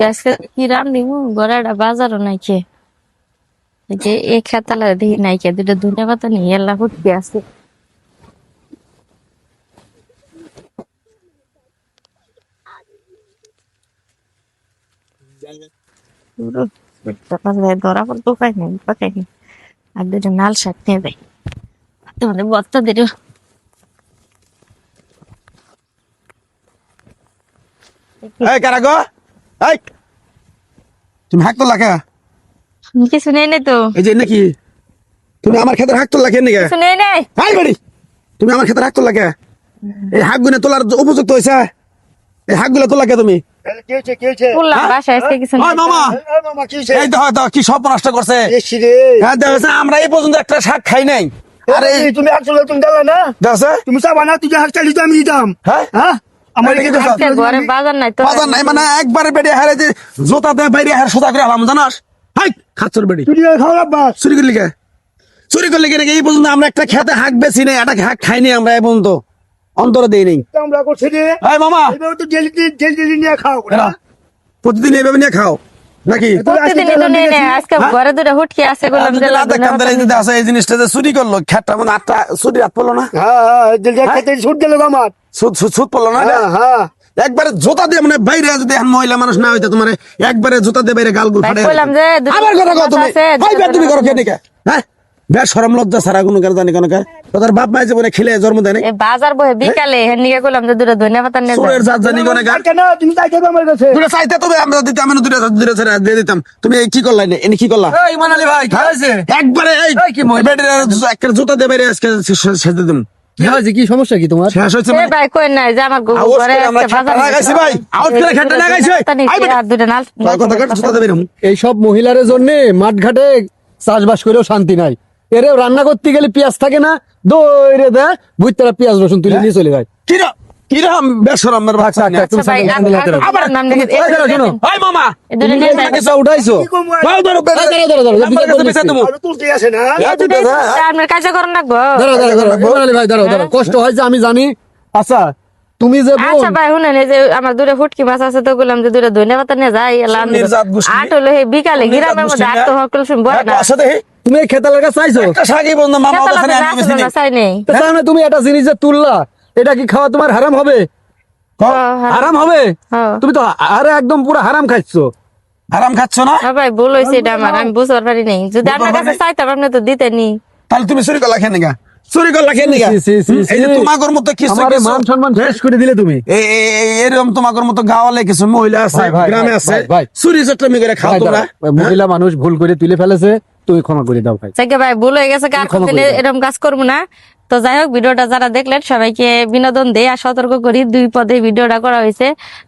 আজকে কি রান্নি গড়াটা বাজারও নাই কে এই যে এই খেতালা দেখি নাই কে দুটো ধনে পাতা নিয়ে এলা হুটকে আছে পুরো পেটটা পাতলায় ধরা পড়তো পাই নাই পাকাইনি আর দুটো নাল শাক নিয়ে দেয় তোমাদের বত্তা দিল এই কারা গো এই! তুমি হাক তোলা কে? কিছু নেই নাই তো। এই যে নাকি? তুমি আমার ক্ষেতের হাক তোলা কে নাকি? কিছু নেই নাই হাই বাড়ি! তুমি আমার ক্ষেতের হাক তোলা কে? এই হাক গুনে তোলার উপযুক্ত হয়েছে? এই হাকগুলো তোলা কে তুমি আমরা এই পর্যন্ত একটা শাক খাই নাই। আরে তুমি তুমি দিলে না। তুমি চাবা না তুই হাক চালিয়ে আমি দিতাম। হ্যাঁ? হ্যাঁ? আমার এটা কি এখানে হাক আজকে চালিয়ে ঘরে বাজার নাই তো? বাজার নাই মানে একবারে বেড়ে হারে যে জোতা দেয় বাইরে হারে সোজা করে আলাম জানাস? হাই খাচ্ছর বেড়ি। তুই খাওয়া বাস চুরি করলি কে? চুরি করলি কে এই পর্যন্ত আমরা একটা খেতে হাক বেশি নেই একটা হাঁক খাইনি আমরা এই পর্যন্ত। অন্তরে দেই নেই। আমরা করছি রে মামা। তো ডেলি ডেলি ডেলি নিয়ে খাও প্রতিদিন এইভাবে নিয়ে খাও। নাকি? প্রতিদিনই তো নেই নাই আজকে ঘরে দুটো হুটকি আছে বললাম যে রাত এই যে আছে, এই জিনিসটা যে চুরি করল খেটটা মানে আটটা চুরি রাত পড়ল না? হ্যাঁ হ্যাঁ ডেলি খেতে ছুট দিল আমার। সুদ সুদ সুদ পড়ল না হ্যাঁ হ্যাঁ। একবারে জোতা দিয়ে মানে বাইরে যদি এখন মহিলা মানুষ না হইতো তোমার একবারে জোতা দিয়ে বাইরে গাল গুল ফাটে আবার কথা কও তুমি। ভাই তুমি করো কে হ্যাঁ? বেশ সরম লজ্জা সারা কোনো কার জানি কোনো কার তোদের বাপ মায়ের জীবনে খেলে জন্ম দেয় বাজার বহে বিকালে হেন নিয়ে কইলাম যে দুটো ধনিয়া পাতা নিয়ে যাই জাত জানি কোনো কার কেন? তুমি দেবে আমার কাছে। দুটো চাইতে তুমি আমরা দিতে আমি দুটো দুটো ছেড়ে দিয়ে দিতাম। তুমি এই কি করলাই এনে? কি করলা? এই মানালি ভাই কি হয়েছে? একবারে এই কি মহিলা? বেডের একটা জুতা বাইরে আজকে সেজে দিম। কি কি সমস্যা কি তোমার? শেষ হয়েছে মানে ভাই কই নাই? যে আমার করে লাগাইছি ভাই। আউট করে লাগাইছি ধনিয়া আই বেটা। দুটো নাল। কথা কাট জুতা দিয়ে বেরোম। এই সব মহিলার জন্য মাঠ ঘাটে চাষবাস করেও শান্তি নাই। এরেও রান্না করতে গেলে পেঁয়াজ থাকে না দৌড়ে দেয় বুঝতে পেঁয়াজ রসুন তুলে নিয়ে চলে যায় কিরম কিরম ভাষা আচ্ছা, আচ্ছা ভাই, সামনে আ- সামনে হাতে আ- রাখো। আবার নাম লিখে- এই এই দাঁড়াও, শোনো। ওই মামা এই দুটো তুমি নিয়ে কি যাই। কিছু উঠাইছো কি করব? দাও ধরো এই দাঁড়াও, দাঁড়াও, দাঁড়াও, আমার কাছে বিচার বিচার দিচ্ছি। দেবো। আর তুলতে আসে না এই দুটো দুটোই দাও, হ্যাঁ। কষ্ট হয়েছে আমি জানি আচ্ছা তুমি যে আচ্ছা ভাই শুনেন এই যে আমার দুটো ফুটকি মাছ আছে তো বললাম যে দুটো ধনিয়া পাতা নিয়ে যাই। আট হলো বিকালে গ্রামের মধ্যে আট তো হকল শুন হ্যাঁ, না বসো দেখি। তুমি খেতালের কাছে চাইছো? শাকই বন্ধ মামা মানে তুমি একটা জিনিস যে তুললা এটা কি খাওয়া তোমার হারাম হবে? হ্যাঁ, হারাম হবে। হ্যাঁ। তুমি তো আরে একদম পুরো হারাম খাচ্ছো। আরাম খাচ্ছ না? হ্যাঁ ভাই ভুল হয়েছে এটা আমার আমি বুঝতে পারি নাই। যদি আপনার কাছে চাইতাম আপনি তো দিতেনি তাহলে তুমি চুরি করলা খেয়ে নিগা চুরি করলা খেয়ে নিগা এই যে। মতো কিছু মান সম্মান শেষ করে দিলে তুমি। এই- এরকম তোমাগর মতো গাওয়ালে কিছু মহিলা আছে গ্রামে আছে। চুরি চট্টমি করে খাও তোমরা মহিলা মানুষ ভুল করে তুলে ফেলেছে। তুমি ক্ষমা করে দাও ভাই। যাকে ভাই ভুল হয়ে গেছে কার এরকম কাজ করব না। তো যাই হোক ভিডিওটা যারা দেখলেন সবাইকে বিনোদন দেই আর সতর্ক করি। দুই পদে ভিডিওটা করা হয়েছে।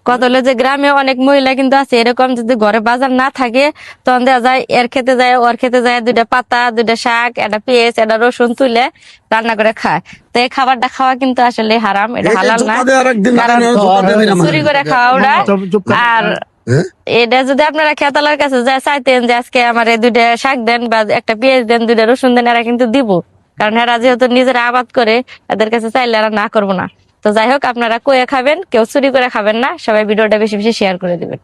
কত হলো যে গ্রামে অনেক মহিলা কিন্তু আছে এরকম যদি ঘরে বাজার না থাকে তখন দেখা যায় এর খেতে যায় ওর খেতে যায় দুইটা পাতা দুইটা শাক একটা পেঁয়াজ একটা রসুন তুলে রান্না করে খায়। তো এই খাবারটা খাওয়া কিন্তু আসলে হারাম এটা হালাল না। দিয়ে কারণ দিয়ে। চুরি করে খাওয়া ওটা কর। আর? এটা যদি আপনারা খেতালার কাছে যা চাইতেন যে আজকে আমার দুইটা শাক দেন বা একটা পেঁয়াজ দেন, দুইটা রসুন দেন, এরা কিন্তু দিব। কারণ এরা যেহেতু নিজেরা আবাদ করে, এদের কাছে চাইলে এরা না করব না। তো যাই হোক, আপনারা কয়ে খাবেন, কেউ চুরি করে খাবেন না। সবাই ভিডিওটা বেশি বেশি শেয়ার করে দিবেন।